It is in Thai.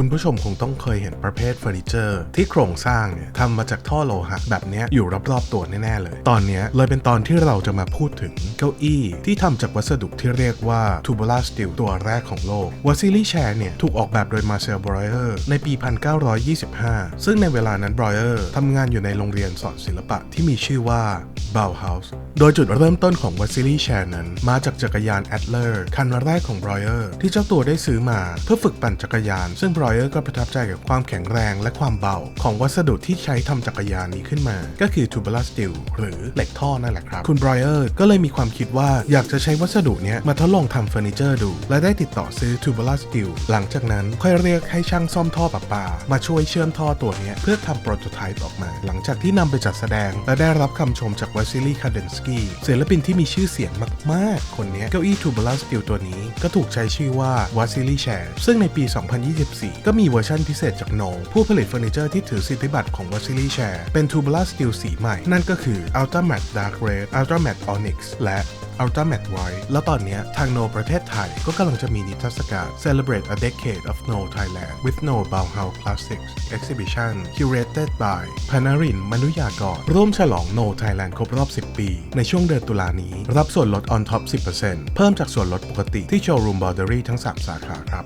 คุณผู้ชมคงต้องเคยเห็นประเภทเฟอร์นิเจอร์ ที่โครงสร้างเนี่ยทำมาจากท่อโลหะแบบนี้อยู่รอบๆตัวแน่ๆเลย ตอนนี้เลยเป็นตอนที่เราจะมาพูดถึงเก้าอี้ ที่ทำจากวัสดุที่เรียกว่า tubular steel ตัวแรกของโลกว a ซิลี่แชร์เนี่ยถูกออกแบบโดยมาเซลบรอยเออร์ในปี 1925 ซึ่งในเวลานั้นบรอยเออร์ทำงานอยู่ในโรงเรียนสอนศิลปะที่มีชื่อว่า Bauhaus โดยจุดเริ่มต้นของ w a s i l y c h a i r นั้น มาจากจักรยาน Adler คันแรกของ b r o y e r ที่เจ้าตัวได้ซื้อมาเพื่อฝึกปั่นจักรยาน ซึ่ง b r o y e r ก็ประทับใจกับความแข็งแรงและความเบา ของวัสดุที่ใช้ทำจักรยานนี้ขึ้นมา ก็คือ tubular steel หรือเหล็กท่อนั่นแหละครับ คุณ b r o y e r ก็เลยมีความคิดว่าอยากจะใช้วัสดุนี้มาทดลองทำเฟอร์นิเจอร์ดู และได้ติดต่อซื้อ tubular steel หลังจากนั้นค่อยเรียกให้ช่างซ่อมท่อประปา มาช่วยเชื่อมท่อตัวนี้เพื่อทำโปรโตไทป์ออกมา หลังจากที่นำไปจัดแสดงและได้รับคำชมจากว a ซิลีคาเดนสกี้ศิลปินที่มีชื่อเสียงมาก ๆ คนนี้เก้าอี้ทูบลัสติลตัวนี้ก็ถูกใช้ชื่อว่าวาซิลีแชร์ซึ่งในปี 2024 ก็มีเวอร์ชันพิเศษจากโนผู้ผลิตเฟอร์นิเจอร์ที่ถือสิทธิบัตรของวาซิลีแชร์เป็นทูบลัสติลสีใหม่ นั่นก็คือ Ultra Matte Dark Red Ultra Matte Onyx และ Ultra Matte White แล้วตอนนี้ทางโนประเทศไทยก็กำลังจะมีนิทรรศการ Celebrate a Decade of No Thailand with No Bauhaus Classics Exhibition curated by พนารินมนุยากร ร่วมฉลอง No Thailand ครบรอบ 10 ปี ในช่วงเดือนตุลานี้ รับส่วนลด on top 10%เพิ่มจากส่วนลดปกติที่โชว์รูมบอ r เดอรี่ทั้ง 3 สาขาครับ